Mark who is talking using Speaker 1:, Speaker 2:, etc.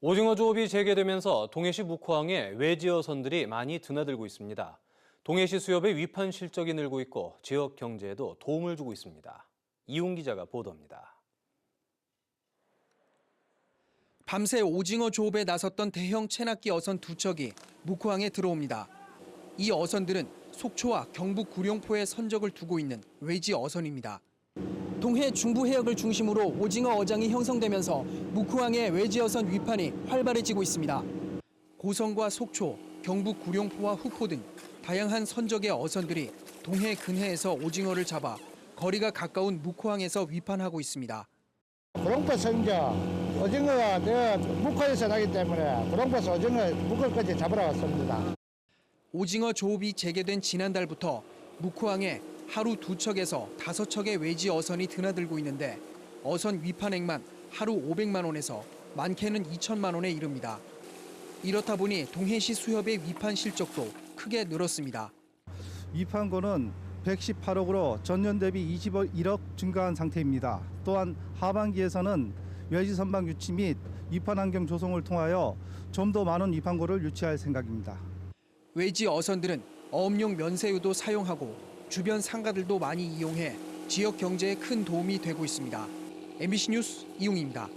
Speaker 1: 오징어 조업이 재개되면서 동해시 묵호항에 외지 어선들이 많이 드나들고 있습니다. 동해시 수협의 위판 실적이 늘고 있고 지역 경제에도 도움을 주고 있습니다. 이웅 기자가 보도합니다.
Speaker 2: 밤새 오징어 조업에 나섰던 대형 체납기 어선 두 척이 묵호항에 들어옵니다. 이 어선들은 속초와 경북 구룡포에 선적을 두고 있는 외지 어선입니다. 동해 중부 해역을 중심으로 오징어 어장이 형성되면서 묵호항의 외지 어선 위판이 활발해지고 있습니다. 고성과 속초, 경북 구룡포와 후포 등 다양한 선적의 어선들이 동해 근해에서 오징어를 잡아 거리가 가까운 묵호항에서 위판하고 있습니다.
Speaker 3: 구렁버스 이제 오징어가 내가 묵화에서 나기 때문에 구렁버스 오징어 묵을까지 잡으러 왔습니다.
Speaker 2: 오징어 조업이 재개된 지난달부터 묵호항에 하루 두 척에서 다섯 척의 외지 어선이 드나들고 있는데 어선 위판액만 하루 500만 원에서 많게는 2천만 원에 이릅니다. 이렇다 보니 동해시 수협의 위판 실적도 크게 늘었습니다.
Speaker 4: 위판고는 118억으로 전년 대비 21억 증가한 상태입니다. 또한 하반기에서는 외지 선박 유치 및 위판 환경 조성을 통하여 좀 더 많은 위판고를 유치할 생각입니다.
Speaker 2: 외지 어선들은 어업용 면세유도 사용하고 주변 상가들도 많이 이용해 지역 경제에 큰 도움이 되고 있습니다. MBC 뉴스 이용입니다.